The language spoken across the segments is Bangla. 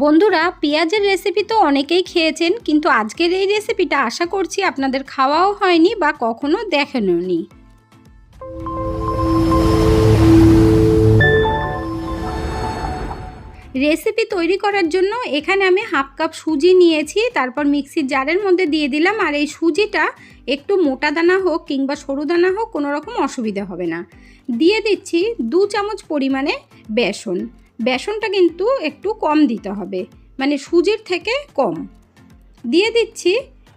বন্ধুরা, পেঁয়াজের রেসিপি তো অনেকেই খেয়েছেন, কিন্তু আজকের এই রেসিপিটা আশা করছি আপনাদের খাওয়াও হয়নি বা কখনো দেখেনওনি রেসিপি তৈরি করার জন্য এখানে আমি হাফ কাপ সুজি নিয়েছি, তারপর মিক্সির জারের মধ্যে দিয়ে দিলাম, আর এই সুজিটা একটু মোটা দানা হোক কিংবা সরু দানা হোক, কোনো রকম অসুবিধা হবে না। দিয়ে দিচ্ছি দু চামচ পরিমাণে বেসন। বেসনটা কিন্তু একটু কম দিতে হবে মানে সুজির থেকে কম। দিয়ে দিচ্ছি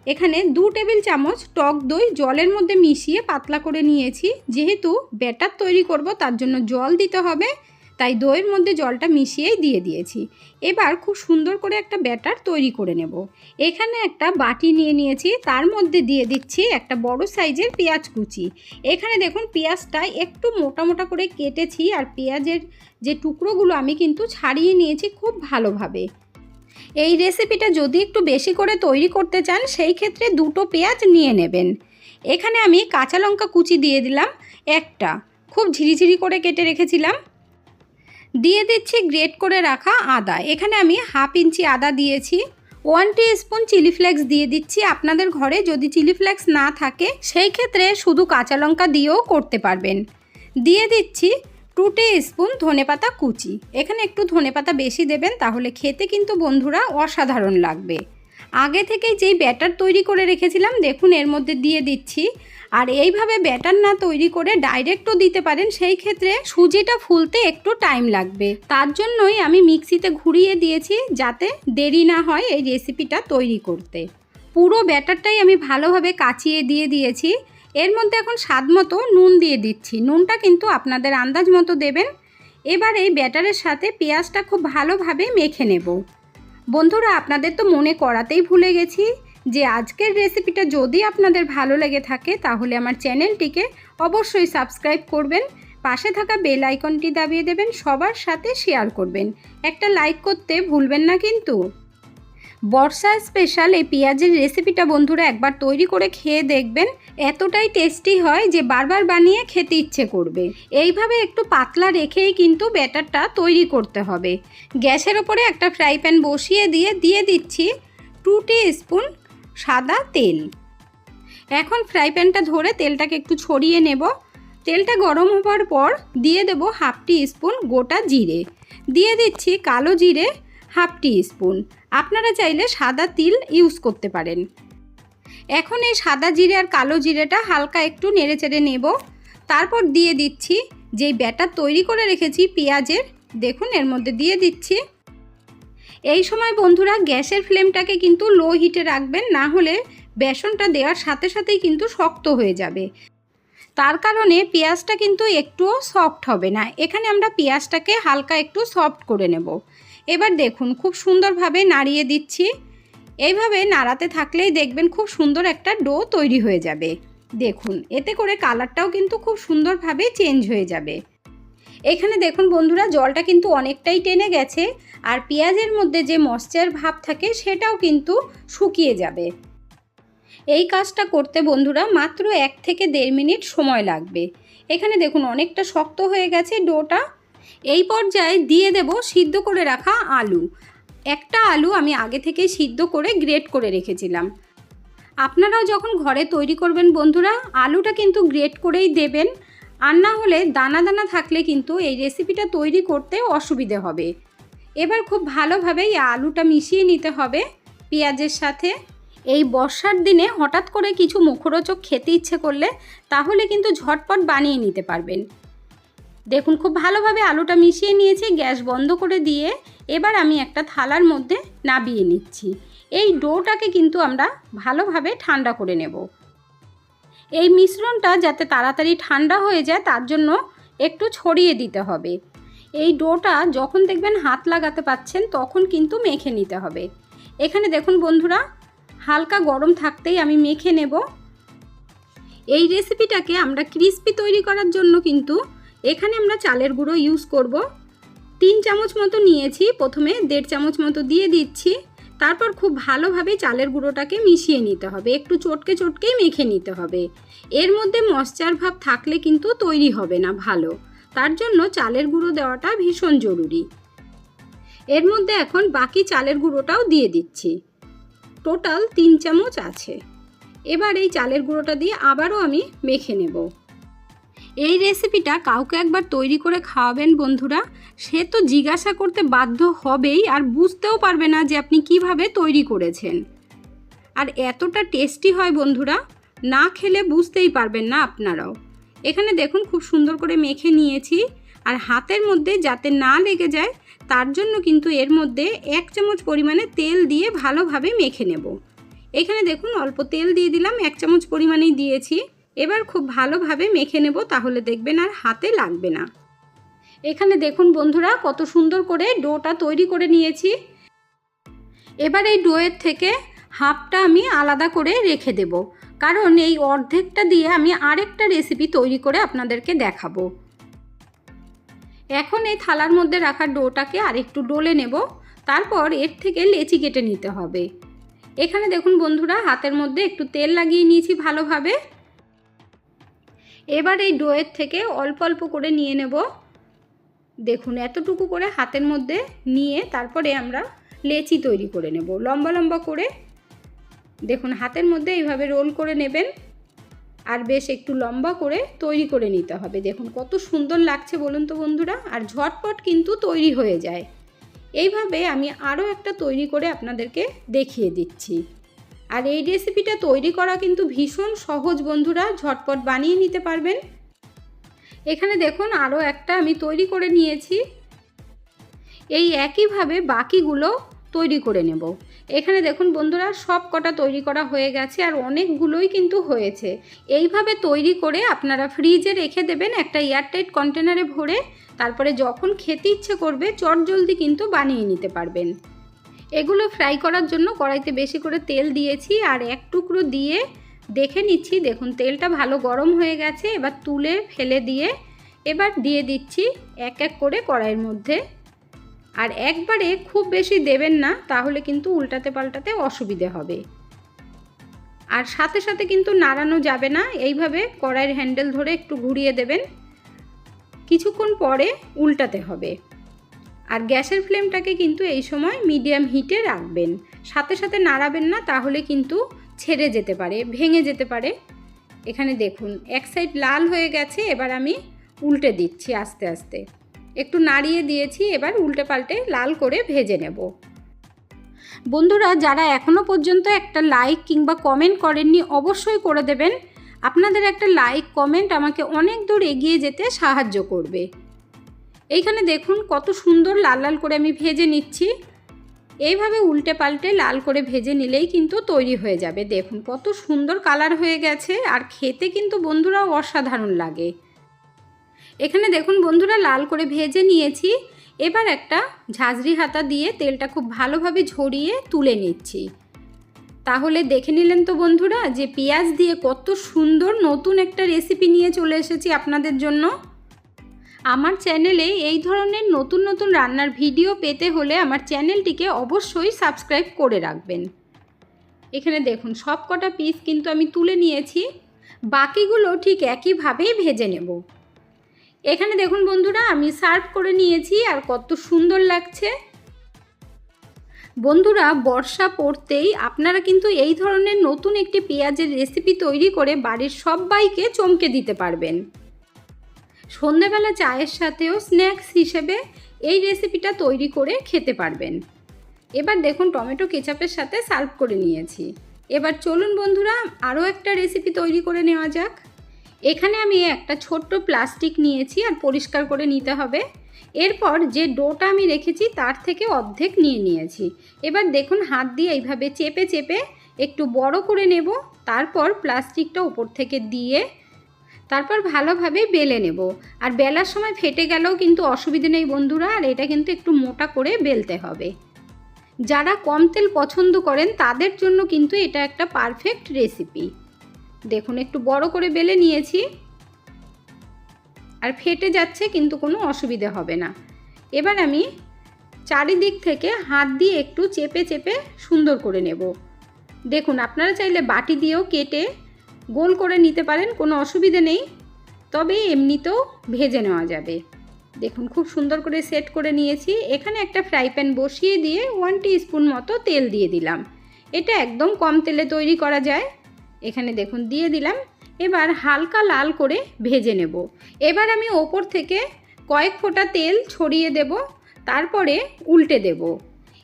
এখানে দু টেবিল চামচ টক দই জলের মধ্যে মিশিয়ে পাতলা করে নিয়েছি, যেহেতু ব্যাটার তৈরি করব তার জন্য জল দিতে হবে তাই দইয়ের মধ্যে জলটা মিশিয়েই দিয়ে দিয়েছি। এবার খুব সুন্দর করে একটা ব্যাটার তৈরি করে নেব। এখানে একটা বাটি নিয়ে নিয়েছি, তার মধ্যে দিয়ে দিচ্ছি একটা বড় সাইজের পেঁয়াজ কুচি। এখানে দেখুন পেঁয়াজটা একটু মোটা মোটা করে কেটেছি আর পেঁয়াজের যে টুকরোগুলো আমি কিন্তু ছাড়িয়ে নিয়েছি খুব ভালোভাবে। এই রেসিপিটা যদি একটু বেশি করে তৈরি করতে চান, সেই ক্ষেত্রে দুটো পেঁয়াজ নিয়ে নেবেন। এখানে আমি কাঁচা লঙ্কা কুচি দিয়ে দিলাম একটা। খুব ঝিরিঝিরি করে কেটে রেখেছিলাম। দিয়ে দিচ্ছি গ্রেট করে রাখা আদা। এখানে আমি হাফ ইঞ্চি আদা দিয়েছি, one teaspoon chilli flakes দিয়ে দিচ্ছি আপনাদের ঘরে, যদি চিলি ফ্লেক্স না থাকে, সেই ক্ষেত্রে শুধু কাঁচা লঙ্কা দিয়েও করতে পারবেন। দিয়ে দিচ্ছি টু টি স্পুন ধনেপাতা কুচি। এখানে একটু ধনেপাতা বেশি দেবেন, তাহলে খেতে কিন্তু বন্ধুরা অসাধারণ লাগবে। আগে থেকেই যেই ব্যাটার তৈরি করে রেখেছিলাম, দেখুন এর মধ্যে দিয়ে দিচ্ছি আর এইভাবে ব্যাটার না তৈরি করে ডাইরেক্টও দিতে পারেন, সেই ক্ষেত্রে সুজিটা ফুলতে একটু টাইম লাগবে। তার জন্যই আমি মিক্সিতে ঘুরিয়ে দিয়েছি যাতে দেরি না হয় এই রেসিপিটা তৈরি করতে। পুরো ব্যাটারটাই আমি ভালোভাবে কাচিয়ে দিয়ে দিয়েছি। এর মধ্যে এখন স্বাদ মতো নুন দিয়ে দিচ্ছি। নুনটা কিন্তু আপনাদের আন্দাজ মতো দেবেন। এবার এই ব্যাটারের সাথে পেঁয়াজটা খুব ভালোভাবে মেখে নেব। বন্ধুরা, আপনাদের তো মনে করাতেই ভুলে গেছি। যে আজকের রেসিপিটা যদি আপনাদের ভালো লেগে থাকে, তাহলে আমার চ্যানেলটিকে অবশ্যই সাবস্ক্রাইব করবেন, পাশে থাকা বেল আইকনটি দাবিয়ে দেবেন, সবার সাথে শেয়ার করবেন। একটা লাইক করতে ভুলবেন না কিন্তু। বর্ষা স্পেশাল এই পেঁয়াজের রেসিপিটা বন্ধুরা একবার তৈরি করে খেয়ে দেখবেন, এতটাই টেস্টি হয় যে বারবার বানিয়ে খেতে ইচ্ছে করবে। এইভাবে একটু পাতলা রেখেই কিন্তু ব্যাটারটা তৈরি করতে হবে। গ্যাসের ওপরে একটা ফ্রাই প্যান বসিয়ে দিয়ে দিয়ে দিচ্ছি টু স্পুন সাদা তেল। এখন ফ্রাই প্যানটা ধরে তেলটাকে একটু ছড়িয়ে নেব। তেলটা গরম হবার পর দিয়ে দেব হাফ টি স্পুন গোটা জিরে। দিয়ে দিচ্ছি কালো জিরে হাফ টি স্পুন। আপনারা চাইলে সাদা তিল ইউজ করতে পারেন। এখন এই সাদা জিরে আর কালো জিরেটা হালকা একটু নেড়েচেড়ে নেব। তারপর দিয়ে দিচ্ছি যেই ব্যাটার তৈরি করে রেখেছি পেঁয়াজের, দেখুন এর মধ্যে দিয়ে দিচ্ছি এই সময় বন্ধুরা গ্যাসের ফ্লেমটাকে কিন্তু লো হিটে রাখবেন, না হলে বেসনটা দেওয়ার সাথে সাথেই কিন্তু শক্ত হয়ে যাবে। তার কারণে পেঁয়াজটা কিন্তু একটুও সফট হবে না। এখানে আমরা পেঁয়াজটাকে হালকা একটু সফট করে নেব। এবার দেখুন, খুব সুন্দরভাবে নাড়িয়ে দিচ্ছি। এইভাবে নাড়াতে থাকলেই দেখবেন খুব সুন্দর একটা ডো তৈরি হয়ে যাবে। দেখুন, এতে করে কালারটাও কিন্তু খুব সুন্দরভাবে চেঞ্জ হয়ে যাবে। এখানে দেখুন বন্ধুরা, জলটা কিন্তু অনেকটাই টেনে গেছে, আর পেঁয়াজের মধ্যে যে মশ্চার ভাব থাকে সেটাও কিন্তু শুকিয়ে যাবে। এই কাজটা করতে বন্ধুরা মাত্র এক থেকে দেড় মিনিট সময় লাগবে। এখানে দেখুন অনেকটা শক্ত হয়ে গেছে ডোটা। এই পর্যায়ে দিয়ে দেব সিদ্ধ করে রাখা আলু। একটা আলু আমি আগে থেকে সিদ্ধ করে গ্রেট করে রেখেছিলাম। আপনারাও যখন ঘরে তৈরি করবেন বন্ধুরা, আলুটা কিন্তু গ্রেট করেই দেবেন। আর না হলে দানা দানা থাকলে কিন্তু এই রেসিপিটা তৈরি করতে অসুবিধে হবে। এবার খুব ভালোভাবে এই আলুটা মিশিয়ে নিতে হবে পেঁয়াজের সাথে। এই বর্ষার দিনে হঠাৎ করে কিছু মুখরোচক খেতে ইচ্ছে করলে তাহলে কিন্তু ঝটপট বানিয়ে নিতে পারবেন। দেখুন, খুব ভালোভাবে আলুটা মিশিয়ে নিয়েছি, গ্যাস বন্ধ করে দিয়ে এবার আমি একটা থালার মধ্যে নাবিয়ে নিচ্ছি। এই ডোটাকে কিন্তু আমরা ভালোভাবে ঠান্ডা করে নেব। এই মিশ্রণটা যাতে তাড়াতাড়ি ঠান্ডা হয়ে যায়, তার জন্য একটু ছড়িয়ে দিতে হবে। এই ডোটা যখন দেখবেন হাত লাগাতে পাচ্ছেন, তখন কিন্তু মেখে নিতে হবে। এখানে দেখুন বন্ধুরা, হালকা গরম থাকতেই আমি মেখে নেব। এই রেসিপিটাকে আমরা ক্রিস্পি তৈরি করার জন্য কিন্তু এখানে আমরা চালের গুঁড়ো ইউজ করব। তিন চামচ মতো নিয়েছি, প্রথমে দেড় চামচ মতো দিয়ে দিচ্ছি। তারপর খুব ভালোভাবে চালের গুঁড়োটাকে মিশিয়ে নিতে হবে। একটু চটকে চটকেই মেখে নিতে হবে। এর মধ্যে মশ্চার ভাব থাকলে কিন্তু তৈরি হবে না ভালো। তার জন্য চালের গুঁড়ো দেওয়াটা ভীষণ জরুরি। এর মধ্যে এখন বাকি চালের গুঁড়োটাও দিয়ে দিচ্ছি। টোটাল তিন চামচ আছে। এবার এই চালের গুঁড়োটা দিয়ে আবারও আমি মেখে নেব। এই রেসিপিটা কাউকে একবার তৈরি করে খাওয়াবেন বন্ধুরা, সে তো জিজ্ঞাসা করতে বাধ্য হবেই আর বুঝতেও পারবে না যে আপনি কীভাবে তৈরি করেছেন। আর এতটা টেস্টি হয় বন্ধুরা, না খেলে বুঝতেই পারবেন না আপনারাও। এখানে দেখুন খুব সুন্দর করে মেখে নিয়েছি, আর হাতের মধ্যে যাতে না লেগে যায়, তার জন্য কিন্তু এর মধ্যে এক চামচ পরিমাণে তেল দিয়ে ভালোভাবে মেখে নেব। এখানে দেখুন অল্প তেল দিয়ে দিলাম, এক চামচ পরিমাণেই দিয়েছি। এবার খুব ভালোভাবে মেখে নেব, তাহলে দেখবেন আর হাতে লাগবে না। এখানে দেখুন বন্ধুরা, কত সুন্দর করে ডোটা তৈরি করে নিয়েছি। এবার এই ডোয়ের থেকে হাফটা আমি আলাদা করে রেখে দেব। কারণ এই অর্ধেকটা দিয়ে আমি আরেকটা রেসিপি তৈরি করে আপনাদেরকে দেখাবো। এখন এই থালার মধ্যে রাখা ডোটাকে আরেকটু ডোলে নেব। তারপর এর থেকে লেচি কেটে নিতে হবে। এখানে দেখুন বন্ধুরা, হাতের মধ্যে একটু তেল লাগিয়ে নিয়েছি ভালোভাবে। এবার এই ডোয়ের থেকে অল্প অল্প করে নিয়ে নেব। দেখুন, এতটুকু করে হাতের মধ্যে নিয়ে তারপরে আমরা লেচি তৈরি করে নেব। লম্বা লম্বা করে দেখুন, হাতের মধ্যে এইভাবে রোল করে নেবেন আর বেশ একটু লম্বা করে তৈরি করে নিতে হবে। দেখুন, কত সুন্দর লাগছে বলুন তো বন্ধুরা, আর ঝটপট কিন্তু তৈরি হয়ে যায়। এইভাবে আমি আরও একটা তৈরি করে আপনাদেরকে দেখিয়ে দিচ্ছি। আর এই রেসিপিটা তৈরি করা কিন্তু ভীষণ সহজ, বন্ধুরা। ঝটপট বানিয়ে নিতে পারবেন। এখানে দেখুন আরও একটা আমি তৈরি করে নিয়েছি। এই একইভাবে বাকিগুলো তৈরি করে নেব। এখানে দেখুন, বন্ধুরা, সব কটা তৈরি করা হয়ে গেছে আর অনেকগুলোই কিন্তু হয়েছে। এইভাবে তৈরি করে আপনারা ফ্রিজে রেখে দেবেন একটা এয়ারটাইট কন্টেনারে ভরে। তারপরে যখন খেতে ইচ্ছে করবে চট জলদি কিন্তু বানিয়ে নিতে পারবেন। এগুলো ফ্রাই করার জন্য কড়াইতে বেশি করে তেল দিয়েছি আর এক টুকরো দিয়ে দেখে নিচ্ছি। দেখুন, তেলটা ভালো গরম হয়ে গেছে। এবার তুলে ফেলে দিয়ে এবার দিয়ে দিচ্ছি এক এক করে কড়াইয়ের মধ্যে। আর একবারে খুব বেশি দেবেন না, তাহলে কিন্তু উল্টাতে পাল্টাতে অসুবিধে হবে। আর সাথে সাথে কিন্তু নাড়ানো যাবে না। এইভাবে কড়াইয়ের হ্যান্ডেল ধরে একটু ঘুরিয়ে দেবেন। কিছুক্ষণ পরে উল্টাতে হবে। আর গ্যাসের ফ্লেমটাকে কিন্তু এই সময় মিডিয়াম হিটে রাখবেন। সাথে সাথে নাড়াবেন না, তাহলে কিন্তু ছেড়ে যেতে পারে, ভেঙে যেতে পারে। এখানে দেখুন, এক সাইড লাল হয়ে গেছে, এবার আমি উল্টে দিচ্ছি আস্তে আস্তে। একটু নাড়িয়ে দিয়েছি, এবার উল্টে পাল্টে লাল করে ভেজে নেব। বন্ধুরা, যারা এখনও পর্যন্ত একটা লাইক কিংবা কমেন্ট করেননি, অবশ্যই করে দেবেন। আপনাদের একটা লাইক, কমেন্ট আমাকে অনেক দূর এগিয়ে যেতে সাহায্য করবে। এইখানে দেখুন কত সুন্দর লাল লাল করে আমি ভেজে নিচ্ছি। এইভাবে উল্টে পাল্টে লাল করে ভেজে নিলেই কিন্তু তৈরি হয়ে যাবে। দেখুন কত সুন্দর কালার হয়ে গেছে আর খেতে কিন্তু বন্ধুরা অসাধারণ লাগে। এখানে দেখুন বন্ধুরা লাল করে ভেজে নিয়েছি। এবার একটা ঝাঁঝরি হাতা দিয়ে তেলটা খুব ভালোভাবে ঝরিয়ে তুলে নিচ্ছি। তাহলে দেখে নিলেন তো বন্ধুরা যে পেঁয়াজ দিয়ে কত সুন্দর নতুন একটা রেসিপি নিয়ে চলে এসেছি আপনাদের জন্য। আমার চ্যানেলে এই ধরনের নতুন নতুন রান্নার ভিডিও পেতে হলে আমার চ্যানেলটিকে অবশ্যই সাবস্ক্রাইব করে রাখবেন। এখানে দেখুন, সব কটা পিস কিন্তু আমি তুলে নিয়েছি। বাকিগুলো ঠিক একইভাবেই ভেজে নেব। এখানে দেখুন বন্ধুরা, আমি সার্ভ করে নিয়েছি আর কত সুন্দর লাগছে। বন্ধুরা, বর্ষা পড়তেই আপনারা কিন্তু এই ধরনের নতুন একটি পেঁয়াজের রেসিপি তৈরি করে বাড়ির সবাইকে চমকে দিতে পারবেন। সন্ধেবেলা চায়ের সাথেও স্ন্যাক্স হিসেবে এই রেসিপিটা তৈরি করে খেতে পারবেন। এবার দেখুন টমেটো কেচাপের সাথে সার্ভ করে নিয়েছি। এবার চলুন বন্ধুরা, আরও একটা রেসিপি তৈরি করে নেওয়া যাক। এখানে আমি একটা ছোট্ট প্লাস্টিক নিয়েছি আর পরিষ্কার করে নিতে হবে। এরপর যে ডোটা আমি রেখেছি তার থেকে অর্ধেক নিয়ে নিয়েছি। এবার দেখুন হাত দিয়ে এইভাবে চেপে চেপে একটু বড় করে নেব। তারপর প্লাস্টিকটা উপর থেকে দিয়ে তারপর ভালোভাবে বেলে নেব। আর বেলার সময় ফেটে গেলেও কিন্তু অসুবিধে নেই বন্ধুরা, আর এটা কিন্তু একটু মোটা করে বেলতে হবে। যারা কম তেল পছন্দ করেন, তাদের জন্য কিন্তু এটা একটা পারফেক্ট রেসিপি দেখুন, একটু বড় করে বেলে নিয়েছি। আর ফেটে যাচ্ছে কিন্তু কোনো অসুবিধে হবে না। এবার আমি চারিদিক থেকে হাত দিয়ে একটু চেপে চেপে সুন্দর করে নেব। দেখুন, আপনারা চাইলে বাটি দিয়েও কেটে গোল করে নিতে পারেন, কোনো অসুবিধে নেই। তবে এমনিতেও ভেজে নেওয়া যাবে। দেখুন, খুব সুন্দর করে সেট করে নিয়েছি। এখানে একটা ফ্রাই প্যান বসিয়ে দিয়ে ওয়ান স্পুন মতো তেল দিয়ে দিলাম। এটা একদম কম তেলে তৈরি করা যায়। এখানে দেখুন, দিয়ে দিলাম। এবার হালকা লাল করে ভেজে নেব। এবার আমি ওপর থেকে কয়েক ফোঁটা তেল ছড়িয়ে দেব, তারপরে উল্টে দেব।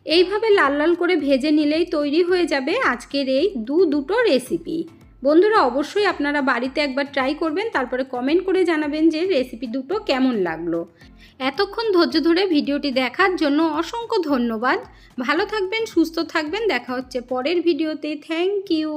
এইভাবে লাল লাল করে ভেজে নিলেই তৈরি হয়ে যাবে আজকের এই দু দুটো রেসিপি। বন্ধুরা অবশ্যই আপনারা বাড়িতে একবার ট্রাই করবেন, তারপরে কমেন্ট করে জানাবেন যে রেসিপি দুটো কেমন লাগল। এতক্ষণ ধৈর্য ধরে ভিডিওটি দেখার জন্য অসংখ্য ধন্যবাদ। ভালো থাকবেন, সুস্থ থাকবেন, দেখা হচ্ছে পরের ভিডিওতে। Thank you